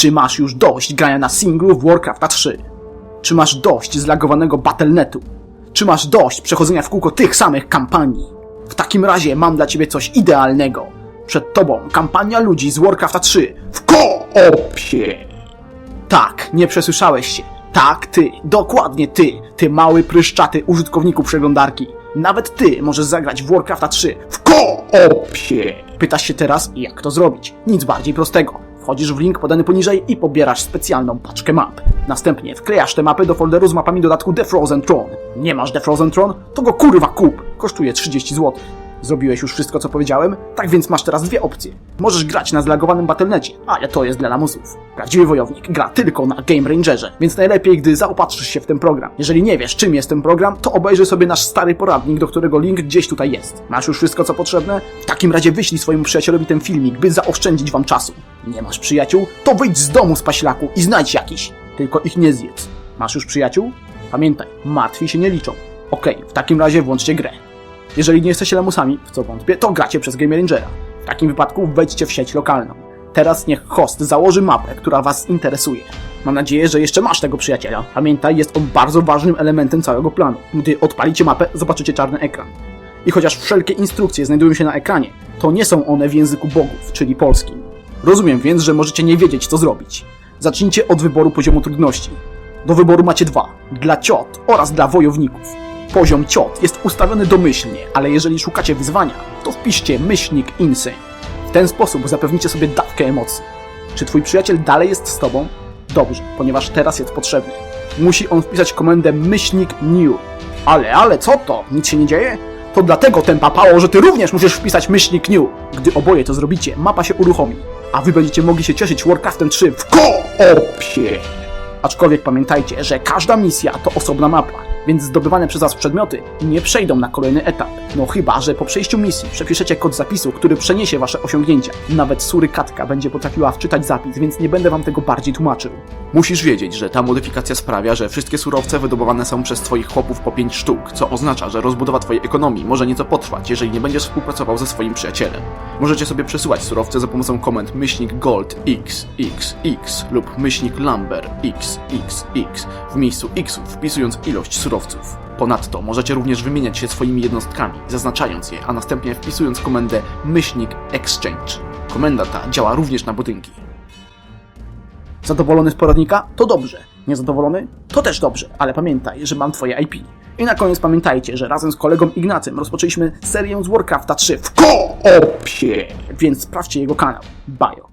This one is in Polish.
Czy masz już dość grania na singlu w Warcrafta 3? Czy masz dość zlagowanego Battle.netu? Czy masz dość przechodzenia w kółko tych samych kampanii? W takim razie mam dla ciebie coś idealnego. Przed tobą kampania ludzi z Warcrafta 3 w koopie. Tak, nie przesłyszałeś się. Tak, ty, dokładnie ty, ty mały pryszczaty użytkowniku przeglądarki. Nawet ty możesz zagrać w Warcrafta 3 w koopie. Pytasz się teraz, jak to zrobić? Nic bardziej prostego. Wchodzisz w link podany poniżej i pobierasz specjalną paczkę map. Następnie wklejasz te mapy do folderu z mapami dodatku The Frozen Throne. Nie masz The Frozen Throne? To go kurwa kup! Kosztuje 30 zł. Zrobiłeś już wszystko, co powiedziałem? Tak więc masz teraz dwie opcje. Możesz grać na zlagowanym Battle.necie, ale to jest dla lamusów. Prawdziwy wojownik gra tylko na Game Rangerze, więc najlepiej, gdy zaopatrzysz się w ten program. Jeżeli nie wiesz, czym jest ten program, to obejrzyj sobie nasz stary poradnik, do którego link gdzieś tutaj jest. Masz już wszystko, co potrzebne? W takim razie wyślij swojemu przyjacielowi ten filmik, by zaoszczędzić wam czasu. Nie masz przyjaciół? To wyjdź z domu z paślaku i znajdź jakiś. Tylko ich nie zjedz. Masz już przyjaciół? Pamiętaj, martwi się nie liczą. Okej, w takim razie włączcie grę. Jeżeli nie jesteście lamusami, w co wątpię, to gracie przez Game Rangera. W takim wypadku wejdźcie w sieć lokalną. Teraz niech host założy mapę, która Was interesuje. Mam nadzieję, że jeszcze masz tego przyjaciela. Pamiętaj, jest on bardzo ważnym elementem całego planu. Gdy odpalicie mapę, zobaczycie czarny ekran. I chociaż wszelkie instrukcje znajdują się na ekranie, to nie są one w języku bogów, czyli polskim. Rozumiem więc, że możecie nie wiedzieć, co zrobić. Zacznijcie od wyboru poziomu trudności. Do wyboru macie dwa: dla ciot oraz dla wojowników. Poziom ciot jest ustawiony domyślnie, ale jeżeli szukacie wyzwania, to wpiszcie myślnik insane. W ten sposób zapewnicie sobie dawkę emocji. Czy twój przyjaciel dalej jest z tobą? Dobrze, ponieważ teraz jest potrzebny. Musi on wpisać komendę myślnik new. Ale, ale co to? Nic się nie dzieje? To dlatego tempa pało, że ty również musisz wpisać myślnik new. Gdy oboje to zrobicie, mapa się uruchomi, a wy będziecie mogli się cieszyć Warcraftem 3 w koopie. Aczkolwiek pamiętajcie, że każda misja to osobna mapa, więc zdobywane przez Was przedmioty nie przejdą na kolejny etap. No chyba, że po przejściu misji przepiszecie kod zapisu, który przeniesie Wasze osiągnięcia. Nawet surykatka będzie potrafiła wczytać zapis, więc nie będę Wam tego bardziej tłumaczył. Musisz wiedzieć, że ta modyfikacja sprawia, że wszystkie surowce wydobywane są przez Twoich chłopów po 5 sztuk, co oznacza, że rozbudowa Twojej ekonomii może nieco potrwać, jeżeli nie będziesz współpracował ze swoim przyjacielem. Możecie sobie przesyłać surowce za pomocą komend myślnik gold xxx lub myślnik lumber xxx w miejscu xów wpisując ilość surowców. Ponadto możecie również wymieniać się swoimi jednostkami, zaznaczając je, a następnie wpisując komendę myślnik exchange. Komenda ta działa również na budynki. Zadowolony z poradnika? To dobrze. Niezadowolony? To też dobrze, ale pamiętaj, że mam Twoje IP. I na koniec pamiętajcie, że razem z kolegą Ignacym rozpoczęliśmy serię z Warcrafta 3 w koopie, więc sprawdźcie jego kanał. Bajo.